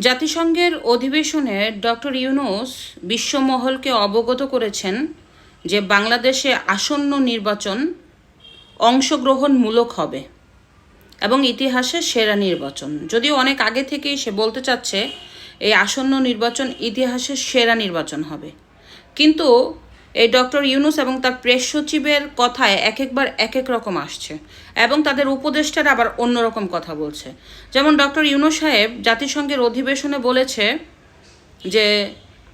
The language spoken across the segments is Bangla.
জাতিসংঘের অধিবেশনে ডক্টর ইউনুস বিশ্বমহলকে অবগত করেছেন যে বাংলাদেশে আসন্ন নির্বাচন অংশগ্রহণমূলক হবে এবং ইতিহাসে সেরা নির্বাচন। যদিও অনেক আগে থেকেই সে বলতে চাচ্ছে, এই আসন্ন নির্বাচন ইতিহাসের সেরা নির্বাচন হবে। কিন্তু এই ডক্টর ইউনুস এবং তার প্রেস সচিবের কথায় এক একবার এক এক রকম আসছে এবং তাদের উপদেষ্টারা আবার অন্যরকম কথা বলছে। যেমন ডক্টর ইউনুস সাহেব জাতিসংঘের অধিবেশনে বলেছে যে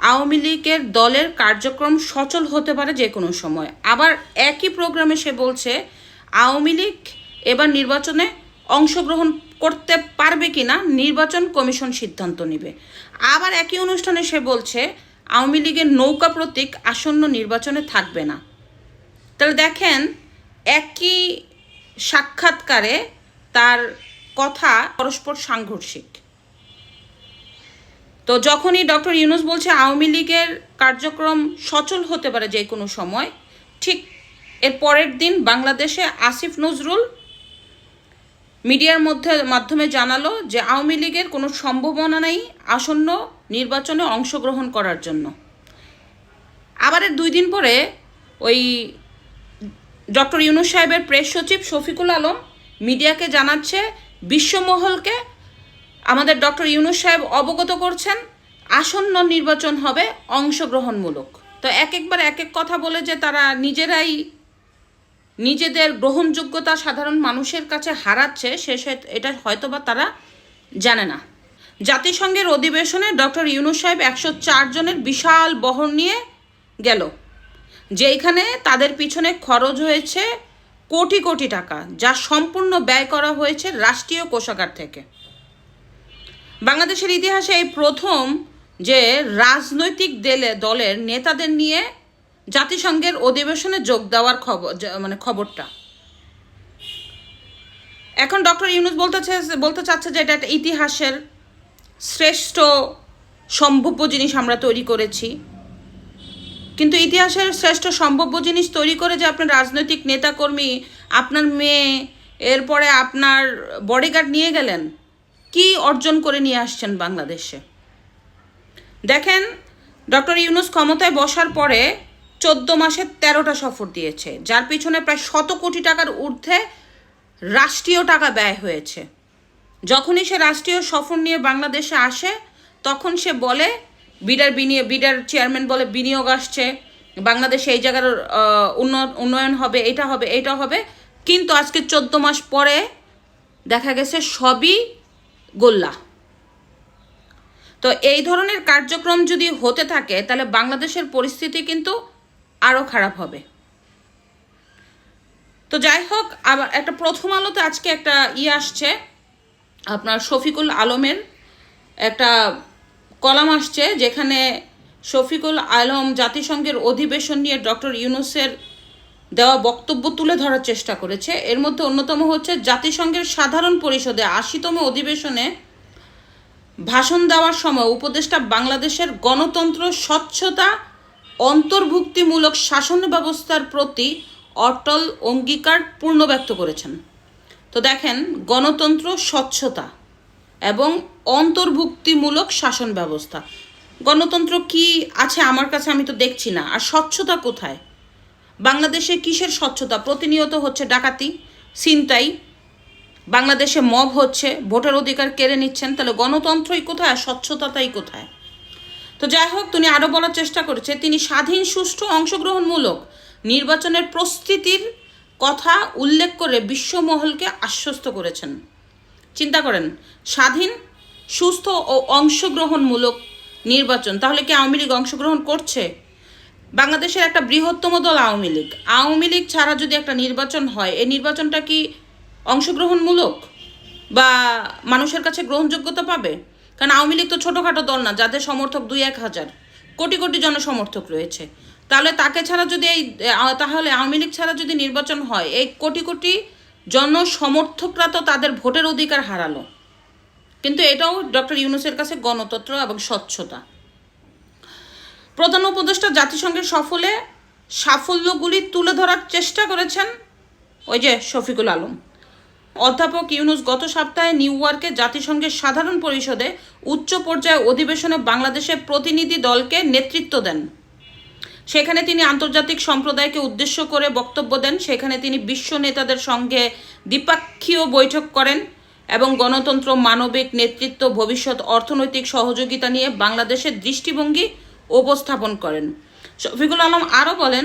আওয়ামী লীগের দলের কার্যক্রম সচল হতে পারে যে কোনো সময়। আবার একই প্রোগ্রামে সে বলছে, আওয়ামী লীগ এবার নির্বাচনে অংশগ্রহণ করতে পারবে কি না নির্বাচন কমিশন সিদ্ধান্ত নেবে। আবার একই অনুষ্ঠানে সে বলছে আওয়ামী লীগের নৌকা প্রতীক আসন্ন নির্বাচনে থাকবে না। তাহলে দেখেন, একই সাক্ষাৎকারে তার কথা পরস্পর সাংঘর্ষিক। তো যখনই ডক্টর ইউনুস বলছে আওয়ামী লীগের কার্যক্রম সচল হতে পারে যে কোনো সময়, ঠিক এর পরের দিন বাংলাদেশে আসিফ নজরুল মিডিয়ার মধ্যে মাধ্যমে জানালো যে আওয়ামী লীগের কোনো সম্ভাবনা নেই আসন্ন নির্বাচনে অংশগ্রহণ করার জন্য। আবার দুই দিন পরে ওই ডক্টর ইউনুস সাহেবের প্রেস সচিব শফিকুল আলম মিডিয়াকে জানাচ্ছে, বিশ্বমহলকে আমাদের ডক্টর ইউনুস সাহেব অবগত করছেন, আসন্ন নির্বাচন হবে অংশগ্রহণমূলক। তো এক একবার এক এক কথা বলে যে তারা নিজেরাই নিজেদের গ্রহণযোগ্যতা সাধারণ মানুষের কাছে হারাচ্ছে, সে এটা হয়তোবা তারা জানে না। জাতিসংঘের অধিবেশনে ডক্টর ইউনুস সাহেব একশো চার জনের বিশাল বহর নিয়ে গেল, যেইখানে তাদের পিছনে খরচ হয়েছে কোটি কোটি টাকা, যা সম্পূর্ণ ব্যয় করা হয়েছে রাষ্ট্রীয় কোষাগার থেকে। বাংলাদেশের ইতিহাসে এই প্রথম যে রাজনৈতিক দেলে, দলের নেতাদের নিয়ে জাতিসংঘের অধিবেশনে যোগ দেওয়ার খবর মানে খবরটা। এখন ডক্টর ইউনুস বলতে বলতে চাচ্ছে যে এটা একটা ইতিহাসের শ্রেষ্ঠ সম্ভাব্য জিনিস আমরা তৈরি করেছি। কিন্তু ইতিহাসের শ্রেষ্ঠ সম্ভাব্য জিনিস তৈরি করে যে আপনার রাজনৈতিক নেতাকর্মী, আপনার মেয়ে, এরপরে আপনার বডিগার্ড নিয়ে গেলেন, কি অর্জন করে নিয়ে আসছেন বাংলাদেশে? দেখেন, ডক্টর ইউনুস ক্ষমতায় বসার পরে চোদ্দ মাসে তেরোটা সফর দিয়েছে, যার পিছনে প্রায় শত কোটি টাকার ঊর্ধ্বে রাষ্ট্রীয় টাকা ব্যয় হয়েছে। যখনই সে রাষ্ট্রীয় সফর নিয়ে বাংলাদেশে আসে, তখন সে বলে, বিডার বিনিয়োগ বিডার চেয়ারম্যান বলে, বিনিয়োগ আসছে, বাংলাদেশে এই জায়গার উন্নয়ন হবে, এটা হবে এটা হবে। কিন্তু আজকে চোদ্দ মাস পরে দেখা গেছে সবই গোল্লা। তো এই ধরনের কার্যক্রম যদি হতে থাকে, তাহলে বাংলাদেশের পরিস্থিতি কিন্তু আরও খারাপ হবে। তো যাই হোক আবার একটা প্রথম আলোতে আজকে একটা ই আসছে, আপনার শফিকুল আলমের একটা কলাম আসছে, যেখানে শফিকুল আলম জাতিসংঘের অধিবেশন নিয়ে ডক্টর ইউনুসের দেওয়া বক্তব্য তুলে ধরার চেষ্টা করেছে। এর মধ্যে অন্যতম হচ্ছে, জাতিসংঘের সাধারণ পরিষদে আশিতম অধিবেশনে ভাষণ দেওয়ার সময় উপদেষ্টা বাংলাদেশের গণতন্ত্র, স্বচ্ছতা অন্তর্ভুক্তিমূলক শাসন ব্যবস্থার প্রতি অটল অঙ্গীকার পূর্ণ ব্যক্ত করেছেন। তো দেখেন, গণতন্ত্র স্বচ্ছতা এবং অন্তর্ভুক্তিমূলক শাসন ব্যবস্থা। গণতন্ত্র কি আছে আমার কাছে আমি তো দেখছি না। আর স্বচ্ছতা কোথায়? বাংলাদেশে কিসের স্বচ্ছতা? প্রতিনিয়ত হচ্ছে ডাকাতি, ছিনতাই। বাংলাদেশে মব হচ্ছে, ভোটের অধিকার কেড়ে নিচ্ছেন। তাহলে গণতন্ত্রই কোথায় স্বচ্ছতাটাই কোথায়? তো যাই হোক তিনি আরও বলার চেষ্টা করেছে, তিনি স্বাধীন, সুষ্ঠু, অংশগ্রহণমূলক নির্বাচনের প্রস্তুতির কথা উল্লেখ করে বিশ্বমহলকে আশ্বস্ত করেছেন। চিন্তা করেন, স্বাধীন, সুস্থ ও অংশগ্রহণমূলক নির্বাচন, তাহলে কি আওয়ামী লীগ অংশগ্রহণ করছে? বাংলাদেশের একটা বৃহত্তম দল আওয়ামী লীগ। আওয়ামী লীগ ছাড়া যদি একটা নির্বাচন হয়, এই নির্বাচনটা কি অংশগ্রহণমূলক? বা মানুষের কাছে গ্রহণযোগ্যতা পাবে? কারণ আওয়ামী লীগ তো ছোটোখাটো দল না, যাদের সমর্থক দুই এক হাজার, কোটি কোটি জনসমর্থক রয়েছে। তাহলে তাকে ছাড়া যদি এই তাহলে আওয়ামী লীগ ছাড়া যদি নির্বাচন হয়, এই কোটি কোটি জনসমর্থকরা তো তাদের ভোটের অধিকার হারালো। কিন্তু এটাও ডক্টর ইউনুসের কাছে গণতন্ত্র এবং স্বচ্ছতা। প্রধান উপদেষ্টা জাতিসংঘের সফলে সাফল্যগুলি তুলে ধরার চেষ্টা করেছেন ওই যে শফিকুল আলম। অধ্যাপক ইউনুস গত সপ্তাহে নিউ ইয়র্কে জাতিসংঘের সাধারণ পরিষদে উচ্চ পর্যায়ে অধিবেশনে বাংলাদেশের প্রতিনিধি দলকে নেতৃত্ব দেন। সেখানে তিনি আন্তর্জাতিক সম্প্রদায়কে উদ্দেশ্য করে বক্তব্য দেন। সেখানে তিনি বিশ্ব নেতাদের সঙ্গে দ্বিপাক্ষীয় বৈঠক করেন এবং গণতন্ত্র, মানবিক নেতৃত্ব, ভবিষ্যৎ অর্থনৈতিক সহযোগিতা নিয়ে বাংলাদেশের দৃষ্টিভঙ্গি উপস্থাপন করেন। শফিকুল আলম আরও বলেন,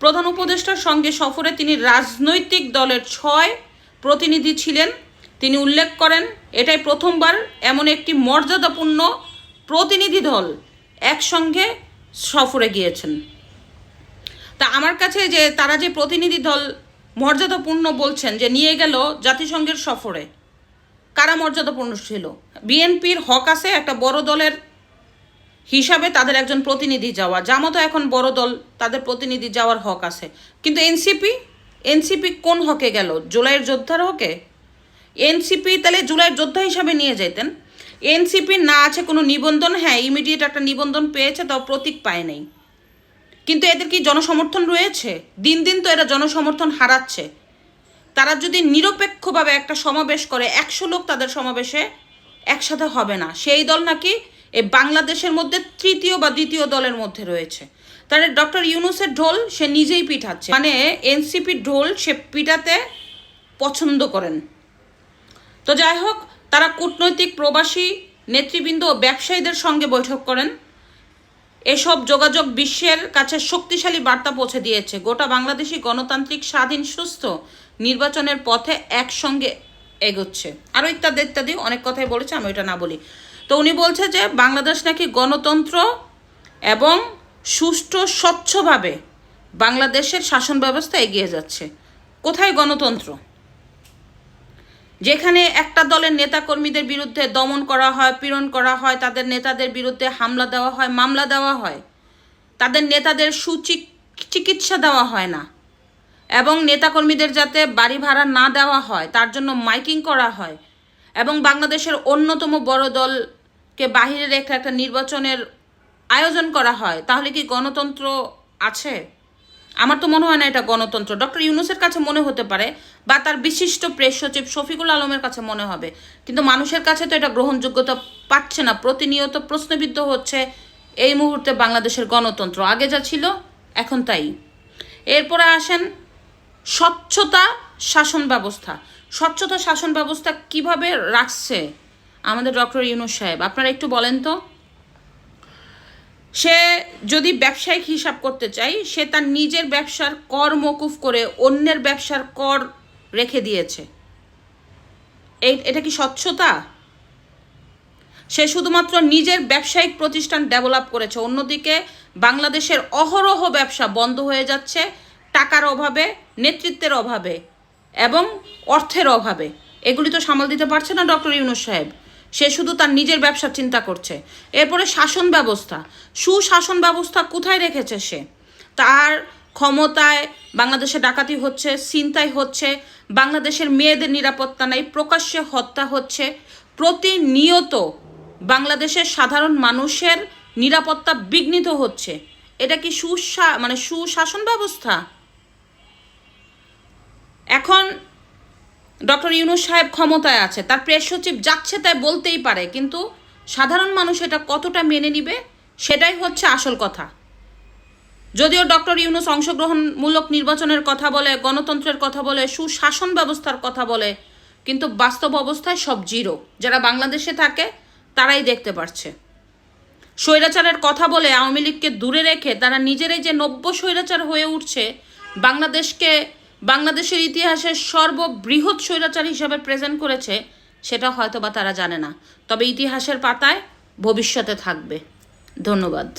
প্রধান উপদেষ্টার সঙ্গে সফরে তিনি রাজনৈতিক দলের ছয় প্রতিনিধি ছিলেন। তিনি উল্লেখ করেন, এটাই প্রথমবার এমন একটি মর্যাদাপূর্ণ প্রতিনিধি দল একসঙ্গে সফরে গিয়েছেন। তা আমার কাছে যে তারা যে প্রতিনিধি দল মর্যাদাপূর্ণ বলছেন যে নিয়ে গেল জাতিসংঘের সফরে, কারা মর্যাদাপূর্ণ ছিল? বিএনপির হক আছে একটা বড় দলের হিসাবে তাদের একজন প্রতিনিধি যাওয়া। জামাতও এখন বড় দল, তাদের প্রতিনিধি যাওয়ার হক আছে। কিন্তু এনসিপি এনসিপি কোন হকে গেল? জুলাইয়ের যোদ্ধার হকে? এনসিপি তাহলে জুলাইয়ের যোদ্ধা হিসাবে নিয়ে যেতেন এনসিপি না আছে, কোনো নিবন্ধন? হ্যাঁ ইমিডিয়েট একটা নিবন্ধন পেয়েছে, তাও প্রতীক পায় নাই। কিন্তু এদের কি জনসমর্থন রয়েছে? দিন দিন তো এরা জনসমর্থন হারাচ্ছে। তারা যদি নিরপেক্ষভাবে একটা সমাবেশ করে, একশো লোক তাদের সমাবেশে একসাথে হবে না। সেই দল নাকি এই বাংলাদেশের মধ্যে তৃতীয় বা দ্বিতীয় দলের মধ্যে রয়েছে। তাহলে ডক্টর ইউনুসের ঢোল সে নিজেই পিঠাচ্ছে। মানে এনসিপির ঢোল সে পিঠাতে পছন্দ করেন। তো যাই হোক, তারা কূটনৈতিক প্রবাসী, নেতৃবৃন্দ ও ব্যবসায়ীদের সঙ্গে বৈঠক করেন। এসব যোগাযোগ বিশ্বের কাছে শক্তিশালী বার্তা পৌঁছে দিয়েছে। গোটা বাংলাদেশি গণতান্ত্রিক, স্বাধীন, সুস্থ নির্বাচনের পথে একসঙ্গে এগোচ্ছে। আরও ইত্যাদি ইত্যাদি অনেক কথাই বলেছে, আমি ওইটা না বলি। তো উনি বলছে যে, বাংলাদেশ নাকি গণতন্ত্র এবং সুষ্ঠু, স্বচ্ছভাবে বাংলাদেশের শাসন ব্যবস্থা এগিয়ে যাচ্ছে। কোথায় গণতন্ত্র? যেখানে একটা দলের নেতাকর্মীদের বিরুদ্ধে দমন করা হয়, পীড়ন করা হয়, তাদের নেতাদের বিরুদ্ধে হামলা দেওয়া হয়, মামলা দেওয়া হয়, তাদের নেতাদের সুচিকিৎসা দেওয়া হয় না। এবং নেতাকর্মীদের যাতে বাড়ি ভাড়া না দেওয়া হয়, তার জন্য মাইকিং করা হয়। এবং বাংলাদেশের অন্যতম বড় দলকে বাহিরে রেখে একটা নির্বাচনের আয়োজন করা হয়, তাহলে কি গণতন্ত্র আছে? আমার তো মনে হয় না এটা গণতন্ত্র। ডক্টর ইউনুসের কাছে মনে হতে পারে বা তার বিশিষ্ট প্রেস সচিব শফিকুল আলমের কাছে মনে হবে। কিন্তু মানুষের কাছে তো এটা গ্রহণযোগ্যতা পাচ্ছে না। প্রতিনিয়ত প্রশ্নবিদ্ধ হচ্ছে এই মুহূর্তে বাংলাদেশের গণতন্ত্র। আগে যা ছিল, এখন তাই। এরপরে আসেন স্বচ্ছতা শাসন ব্যবস্থা। স্বচ্ছতা শাসন ব্যবস্থা কীভাবে রাখছে? আমাদের ডক্টর ইউনুস সাহেব, আপনারা একটু বলেন তো। সে যদি ব্যবসায়িক হিসাব করতে চাই, সে তার নিজের ব্যবসার কর মকুফ করে অন্যের ব্যবসার কর রেখে দিয়েছে। এটা কি স্বচ্ছতা? সে শুধুমাত্র নিজের ব্যবসায়িক প্রতিষ্ঠান ডেভেলপ করেছে, অন্যদিকে বাংলাদেশের অহরহ ব্যবসা বন্ধ হয়ে যাচ্ছে টাকার অভাবে, নেতৃত্বের অভাবে এবং অর্থের অভাবে। এগুলি তো সামাল দিতে পারছে না ডক্টর ইউনুস সাহেব। সে শুধু তার নিজের ব্যবসা চিন্তা করছে। এরপরে শাসন ব্যবস্থা। সুশাসন ব্যবস্থা কোথায় রেখেছে সে? তার ক্ষমতায় বাংলাদেশে ডাকাতি হচ্ছে, ছিনতাই হচ্ছে, বাংলাদেশের মেয়েদের নিরাপত্তা নেই, প্রকাশ্যে হত্যা হচ্ছে। প্রতিনিয়ত বাংলাদেশের সাধারণ মানুষের নিরাপত্তা বিঘ্নিত হচ্ছে। এটা কি সুশা মানে সুশাসন ব্যবস্থা? এখন ডক্টর ইউনুস সাহেব ক্ষমতায় আছে, তার প্রেস সচিব যাচ্ছে তাই বলতেই পারে, কিন্তু সাধারণ মানুষ এটা কতটা মেনে নিবে সেটাই হচ্ছে আসল কথা। যদিও ডক্টর ইউনুস অংশগ্রহণমূলক নির্বাচনের কথা বলে, গণতন্ত্রের কথা বলে, সুশাসন ব্যবস্থার কথা বলে, কিন্তু বাস্তব অবস্থায় সব জিরো। যারা বাংলাদেশে থাকে, তারাই দেখতে পারছে। স্বৈরাচারের কথা বলে আওয়ামী লীগকে দূরে রেখে তারা নিজেরাই যে নব্য স্বৈরাচার হয়ে উঠছে, বাংলাদেশকে বাংলাদেশের ইতিহাসের সর্ববৃহৎ স্বৈরাচার হিসাবে প্রেজেন্ট করেছে, সেটা হয়তো বা তারা জানে না। তবে ইতিহাসের পাতায় ভবিষ্যতে থাকবে। ধন্যবাদ।